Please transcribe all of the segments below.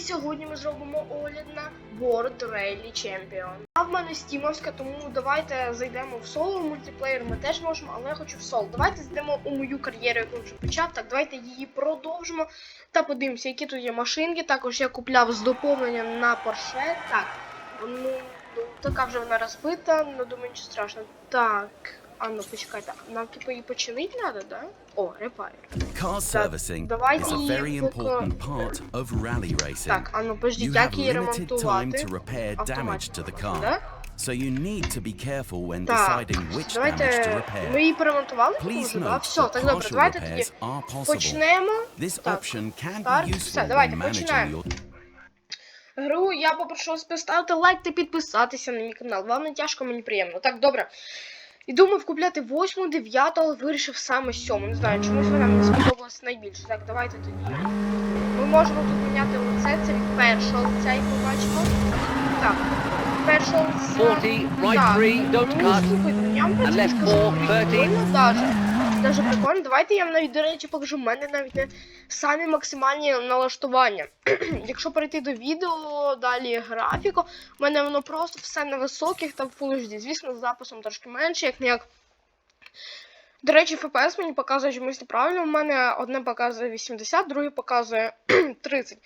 і сьогодні ми зробимо огляд на World Rally Champion. А в мене стімовська, тому давайте зайдемо в соло мультиплеєр. Ми теж можемо, але я хочу в соло. Давайте зайдемо у мою кар'єру, яку вже почав. Так, давайте її продовжимо та подивимося, які тут є машинки. Також я купляв з доповненням на Porsche. Так, ну така вже вона розбита, ну думаю, нічого страшного. Так. А ну почекайте, нам типу її починити треба, да? О, репайр. Car servicing давайте is a very поки- important part of rally racing. Так, а ну You подождіть, have як її limited time ремонтувати? to repair damage to the car, да? so you need to be careful when Так, deciding which damage to давайте repair. ми її перемонтували, тому Please що, да? note Все, that так добре, partial давайте тоді repairs are possible. почнемо. This Так, option can старт. be Все, useful давайте when managing починаємо. your Гру я попрошу вас поставити лайк та підписатися на мій канал. Вам не тяжко, мені приємно. Так, добре. І думав купляти восьму, дев'яту, але вирішив саме сьому. Не знаю, чомусь вона мені сподобалась найбільше. Так, давайте тоді. Ми можемо тут міняти лице, це від першого лиця, і побачимо. Так. Першого лиця. 40, right 3, don't ну, cut. Ну, And left 4, дуже прикольно. Давайте я навіть, до речі, покажу. в мене навіть не самі максимальні налаштування. Якщо перейти до відео, далі графіку, в мене воно просто все на високих там Full HD. Звісно, з записом трошки менше, як ніяк. До речі, FPS мені показує чомусь неправильно. У мене одне показує 80, друге показує 30.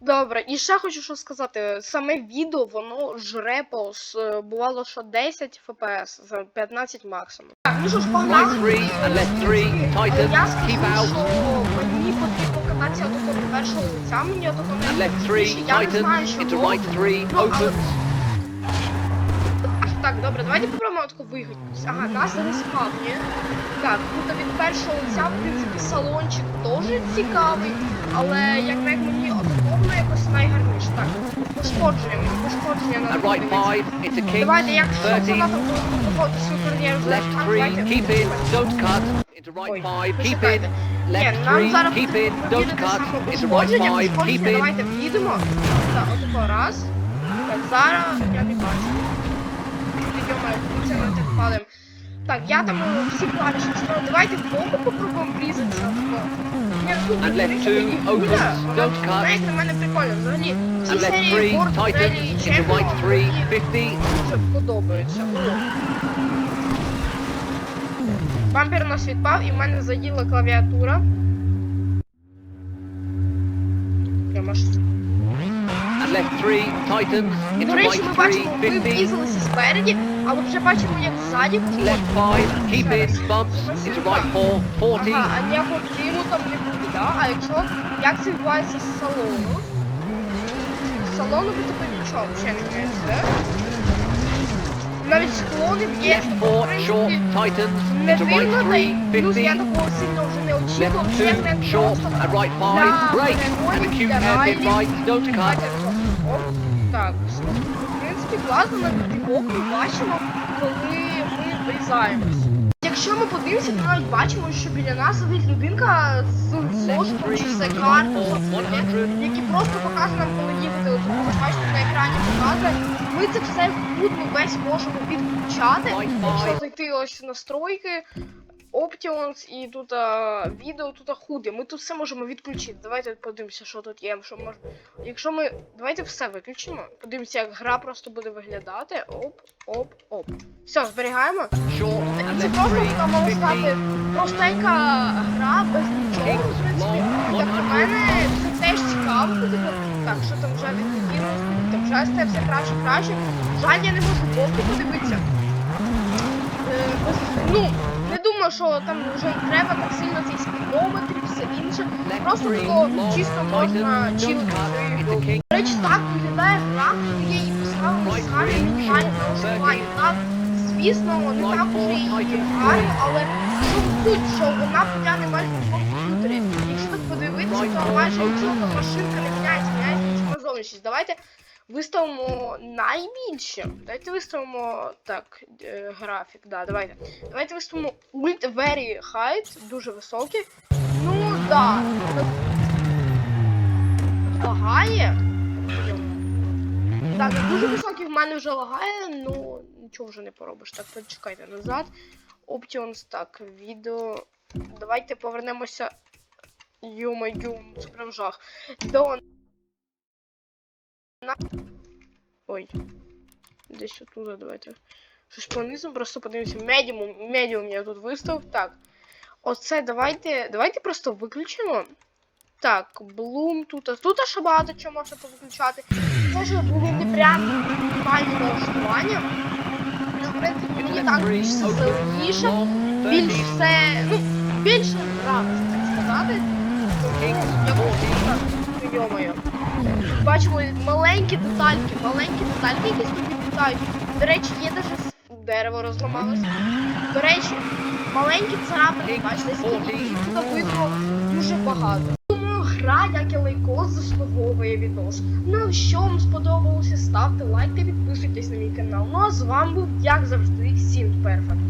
Добре, і ще хочу що сказати. Саме відео воно жре по бувало, що 10 FPS за 15 максимум. Так, ну що ж, погнали. Я скажу, що мені потрібно кататися до першого лиця, мені And не Я не знаю, що Ну, але-. Так, добре, давайте попробуємо отако вигодитися. Ага, нас респавні. Так, тут від першого лиця, в принципі, салончик теж цікавий, але як як мені отаковно якось найгарніше. Так, пошкодження, мені пошкодження на right Давайте, якщо 30. фанатом виходить свою кар'єру з Left лeft-hand, давайте. keep in, don't cut. Into right five, keep. Ні, Left нам three, keep in, don't cut. Into right five, keep in. Давайте в'їдемо. Так, отако раз. Так, зараз я не бачу. Підйомо, це ми так падаємо. Так, я там е, всі клавіші настроїв. Давайте в боку попробуємо врізатися. Ну, left two, opens, don't cut. На мене прикольно. Взагалі, всі серії tighten, Rally Champion мені 50. дуже подобаються. Бампер нас відпав і в мене заїла клавіатура. Прямо. And left three, tighten, До into речі, right ми three, бачимо, ми 50. врізалися спереді, але вже бачимо, як ззаді Left five, keep in, bumps, into right four, 40. Ага, а ніякого диму там не буде, да? А якщо як це відбувається з салону? З салону ви типу нічого взагалі не міняється, да? Навіть скло не б'є, Left в four, принципі, short, tighten, не into right дивно, та й three, плюс я 50. такого сильно вже не Left очікував, two, як не short, просто and right для five, break, перегонів, and acute для hairpin раллі. right, don't cut. Тако, в принципі, класно на бік ми бачимо, коли ми врізаємось. Якщо ми подивимося, то навіть бачимо, що біля нас сидить людинка з зошитом чи все карту, які просто показує нам, коли їхати. Ви бачите на екрані показує. Ми це все ми весь можемо підключати. Якщо зайти ось в настройки, Options і тут а, відео, тут а, худи. Ми тут все можемо відключити. Давайте подивимося, що тут є. Що мож... Якщо ми. Давайте все виключимо. Подивимося, як гра просто буде виглядати. Оп, оп, оп. Все, зберігаємо. Це просто така сказати простенька гра без нічого. В принципі, як на мене, це теж цікаво. буде. Так, що там вже відповідно, там вже стає все краще краще. Жаль, я не можу боку подивитися. Е, Ну, думаю, що там вже треба так сильно цей спідометр і все інше. Просто long, чисто можна king. До речі, так виглядає гра, і поставили Right самі three, мінімальні short. Так, звісно, не так уже і гарно, але що суть, що вона потягне майже по комп'ютері. Якщо так подивитися, то майже нічого машинка не міняється, міняється лише зовнішність. Давайте виставимо найбільше. Давайте виставимо так, е, графік, да, давайте. Давайте виставимо Ult Very High, дуже високий. Ну, да. Лагає. Так, дуже високий в мене вже лагає, ну нічого вже не поробиш. Так, почекайте назад. Options, так, відео. Давайте повернемося. Йо-моє, це прям жах. До на. Ой. Десь отуда давайте. Щось понизу, просто подивимося. Медіум, медіум я тут виставив. Так. Оце давайте. Давайте просто виключимо. Так, Bloom тут. Тут ще багато чого можна повиключати. Це ж були не прям нормальні налаштування. Ну, мені так більш зеленіше, більш все, ну, більше нравиться, так сказати. Тому я йомаю. Бачимо маленькі детальки, маленькі детальки, які собі літають. До речі, є даже дерево розламалося. До речі, маленькі царапини, бачите, скільки їх тут видно дуже багато. Думаю, гра, як і лайкос, заслуговує відос. Ну, якщо вам сподобалося, ставте лайк та підписуйтесь на мій канал. Ну а з вами був, як завжди, Сінт Перфект.